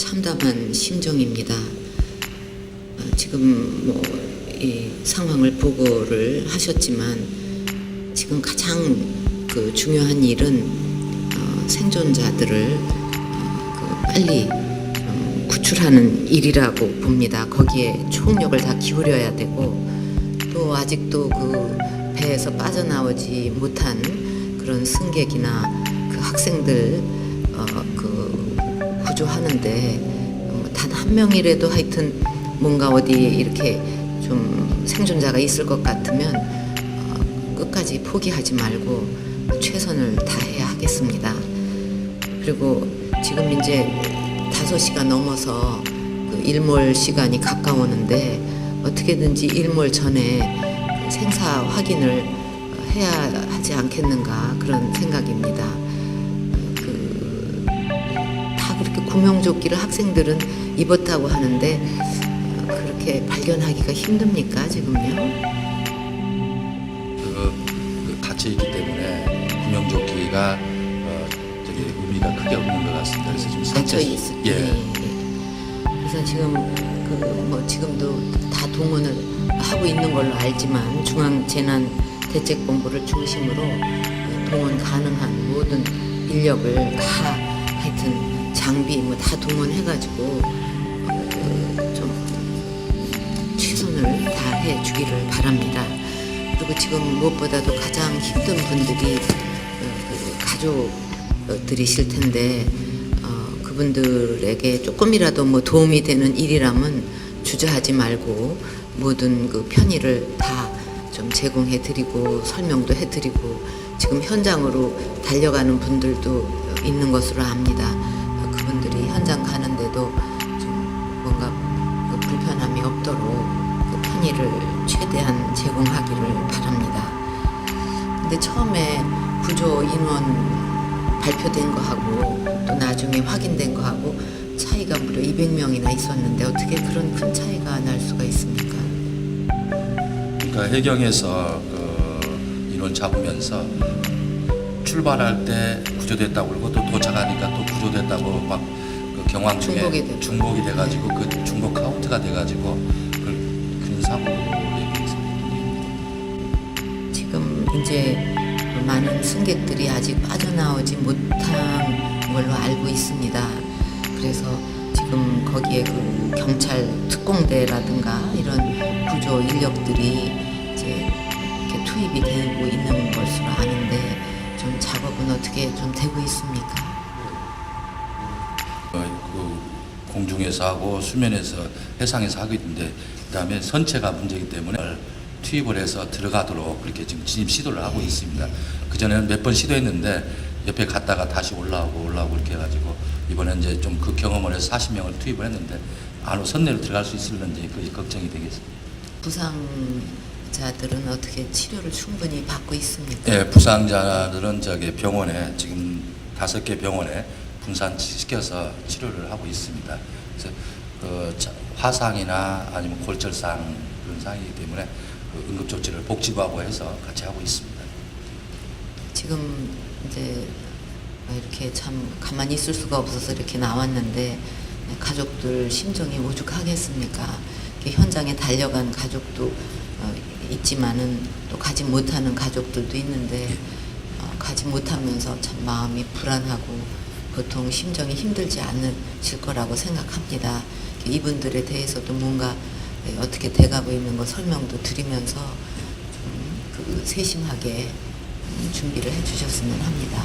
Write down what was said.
참담한 심정입니다. 어, 지금 뭐 이 상황을 보고를 하셨지만 지금 가장 그 중요한 일은 어, 생존자들을 어, 그 빨리 어, 구출하는 일이라고 봅니다. 거기에 총력을 다 기울여야 되고 또 아직도 그 배에서 빠져나오지 못한 그런 승객이나 그 학생들 어, 그 구조하는데 단 한 명이라도 하여튼 뭔가 어디 이렇게 좀 생존자가 있을 것 같으면 어, 끝까지 포기하지 말고 최선을 다해야 하겠습니다. 그리고 지금 이제 5시가 넘어서 그 일몰 시간이 가까우는데 어떻게든지 일몰 전에 그 생사 확인을 해야 하지 않겠는가 그런 생각입니다. 구명조끼를 학생들은 입었다고 하는데 어, 그렇게 발견하기가 힘듭니까 지금요? 그, 그 갇혀 있기 때문에 구명조끼가 어, 저기 의미가 크게 없는 것 같습니다. 그래서 지금 갇혀 있을 예. 때. 그래서 지금 그 뭐 지금도 다 동원을 하고 있는 걸로 알지만 중앙 재난 대책본부를 중심으로 그 동원 가능한 모든 인력을 다 장비 뭐 다 동원해가지고 어, 그좀 최선을 다해 주기를 바랍니다. 그리고 지금 무엇보다도 가장 힘든 분들이 어, 그 가족들이실 텐데 어, 그분들에게 조금이라도 뭐 도움이 되는 일이라면 주저하지 말고 모든 그 편의를 다 좀 제공해 드리고 설명도 해 드리고 지금 현장으로 달려가는 분들도 있는 것으로 압니다. 어, 그분들이 현장 가는데도 좀 뭔가 그 불편함이 없도록 그 편의를 최대한 제공하기를 바랍니다. 근데 처음에 구조 인원 발표된 거하고 또 나중에 확인된 거하고 차이가 무려 200명이나 있었는데 어떻게 그런 큰 차이가 날 수가 있습니까? 그러니까 해경에서 그 인원 잡으면서 출발할 때 구조됐다고 그러고 또 도착하니까 또 구조됐다고 막 그 경황 중에 중복이 되고. 중복이 돼가지고 그 중복 카운트가 돼가지고 큰 사고. 지금 이제 많은 승객들이 아직 빠져나오지 못한 걸로 알고 있습니다. 그래서 지금 거기에 그 경찰 특공대라든가 이런 구조 인력들이 이제 투입이 되고 있는 것으로 아는데 좀 작업은 어떻게 좀 되고 있습니까? 어, 그 공중에서 하고 수면에서 해상에서 하고 있는데 그다음에 선체가 문제이기 때문에 투입을 해서 들어가도록 그렇게 지금 진입 시도를 하고 있습니다. 그 전에는 몇 번 시도했는데 옆에 갔다가 다시 올라오고 올라오고 이렇게 해가지고 이번에 이제 좀 그 경험을 해서 40명을 투입을 했는데 안으로 선내로 들어갈 수 있을는지 그게 걱정이 되겠습니다. 부상 자들은 어떻게 치료를 충분히 받고 있습니까? 예, 부상자들은 저기 병원에 지금 다섯 개 병원에 분산시켜서 치료를 하고 있습니다. 그래서 그 자- 화상이나 아니면 골절상 그런 상이기 때문에 그 응급조치를 복지부하고 해서 같이 하고 있습니다. 지금 이제 이렇게 참 가만히 있을 수가 없어서 이렇게 나왔는데 가족들 심정이 오죽하겠습니까? 이렇게 현장에 달려간 가족도 어, 있지만은 또 가지 못하는 가족들도 있는데 어, 가지 못하면서 참 마음이 불안하고 보통 심정이 힘들지 않으실 거라고 생각합니다. 이분들에 대해서도 뭔가 어떻게 돼가고 있는 거 설명도 드리면서 좀그 세심하게 준비를 해주셨으면 합니다.